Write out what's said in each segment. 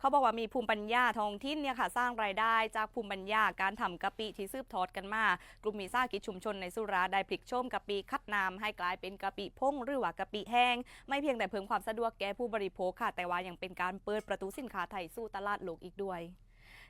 เขาบอกว่ามีภูมิปัญญาท้องถิ่นเนี่ยค่ะสร้างรายได้จากภูมิปัญญาการทำกะปิที่ซืบทอดกันมา กลุ่มมีซ่ากิจชุมชนในสุราได้พลิกโฉมกะปิคัดน้ำให้กลายเป็นกะปิพงหรือว่ากะปิแห้ง ไม่เพียงแต่เพิ่มความสะดวกแก่ผู้บริโภคค่ะ แต่ว่ายังเป็นการเปิดประตูสินค้าไทยสู่ตลาดโลกอีกด้วย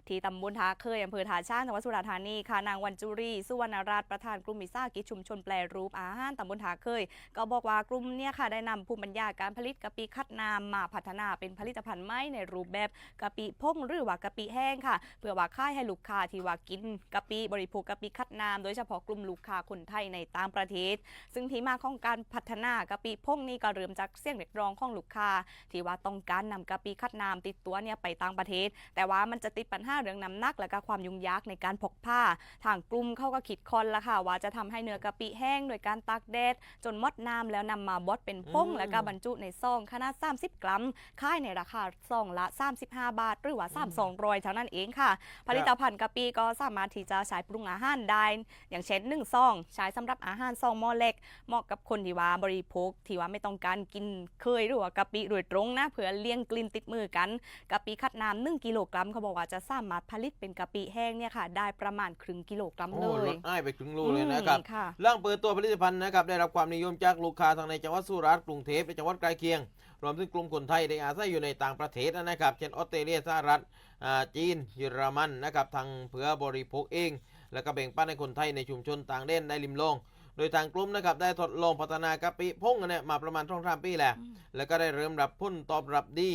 ที่ตำบลท่าเคยอำเภอท่าช้างจังหวัดสุราษฎร์ธานีค่ะนางวันจุรีสุวรรณรัตน์ประธานกลุ่มมิซ่ากิจชุมชนแปรรูปอาหารตำบลท่าเคย ก็บอกว่ากลุ่มเนี่ยค่ะได้นำภูมิปัญญาการผลิตกะปิคัดน้ำมาพัฒนาเป็นผลิตภัณฑ์ใหม่ในรูปแบบกะปิพงหรือว่ากะปิแห้งค่ะ เพื่อว่าค่ายให้ลูกค้าที่ว่ากินกะปิบริโภคกะปิคัดน้ำโดยเฉพาะกลุ่มลูกค้าคนไทยในต่างประเทศ ซึ่งที่มาของการพัฒนากะปิพงนี่ก็เริ่มจากเสียงเรียกร้องของลูกค้าที่ว่าต้องการนำกะปิคัดน้ำติดตัวเนี่ยไปต่างประเทศ แต่ว่ามันจะติดปัญหาเรื่องน้ำหนักและก็ความยุ่งยากในการพกพาทางกลุ่มเขาก็คิดคอนละค่ะ ว่าจะทำให้เนื้อกะปิแห้งโดยการตากแดดจนมดน้ำแล้วนำมาบดเป็นพงแล้วก็บรรจุในซองขนาด 30 กรัมค่ายในราคาซองละ 35 บาท หรือว่า3 2 0 0เท่านั้นเองค่ะ ผลิตภัณฑ์กะปิก็สามารถที่จะใช้ปรุงอาหารได้ อย่างเช่น1ซองใช้สำหรับอาหารซองหม้อเล็ก เหมาะกับคนที่ว่าบริโภคที่ว่าไม่ต้องการกินเคยหรือว่ากะปิโดยตรงนะเผื่อเลี่ยงกลิ่นติดมือกันกะปิคัดน้ำหนึ่งกิโลกรัมเขาบอกว่าจะสามารถผลิตเป็นกะปิแห้งเนี่ยค่ะ ได้ประมาณครึ่งกิโลกรัมโอ้เลลย ดอ้ายไปครึ่งโลเลยนะครับอืมค่ะเรื่องเปิดตัวผลิตภัณฑ์นะครับได้รับความนิยมจากลูกค้าทั้งในจังหวัดสุราษฎร์กรุงเทพและจังหวัดใกล้เคียง รวมถึงกลุ่มคนไทยที่อาศัยอยู่ในต่างประเทศนะครับ เช่นออสเตรเลียสหรัฐอ่าจีน เยอรมันนะครับทางเพื่อบริโภคเอง แล้วก็แบ่งปันให้คนไทยในชุมชนต่างแดนได้ลิมลอง โดยทางกลุ่มนะครับได้ทดลองพัฒนากะปิพงกันเนี่ยมาประมาณช่องสามปีแล้ว แล้วก็ได้เริ่มรับผลตอบรับดี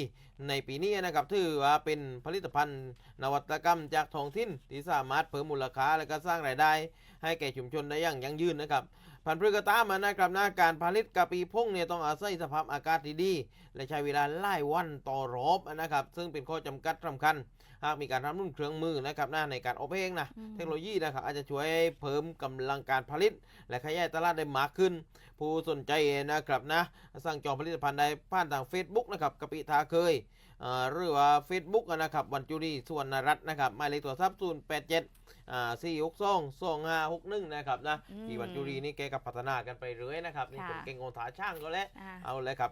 ในปีนี้นะครับถือว่าเป็นผลิตภัณฑ์ นวัตกรรมจากท้องถิ่นที่สามารถเพิ่มมูลค่าและก็สร้างรายได้ ให้แก่ชุมชนได้อย่างยั่งยืนนะครับ พันธุ์พืชกระตามมานะครับนะการผลิตกะปิพงเนี่ยต้องอาศัยสภาพอากาศที่ดี และใช้เวลาหลายวันต่อรอบนะครับ ซึ่งเป็นข้อจำกัดสำคัญ หากมีการทำรุ่นเครื่องมือนะครับนะในการอบเองนะอืมเทคโนโลยีนะครับอาจจะช่วยเพิ่มกำลังการผลิต และขยายตลาดได้มากขึ้น ผู้สนใจนะครับนะสั่งจองผลิตภัณฑ์ได้ผ่านทาง Facebook นะครับกะปิทาเคยเอ่อหรือว่า Facebook อะนะครับวันจุรีสุวรรณรัตน์นะครับหมายเลขโทรศัพท์0 8 7อ่า4 6 2 2 5 6 1นะครับนะอืมที่วันจุรีนี่แกกับพัฒนากันไปเรื่อยนะครับนี่ค่ะคนเก่งของถาช่างก็แล้วอ่าเอาเลยครับ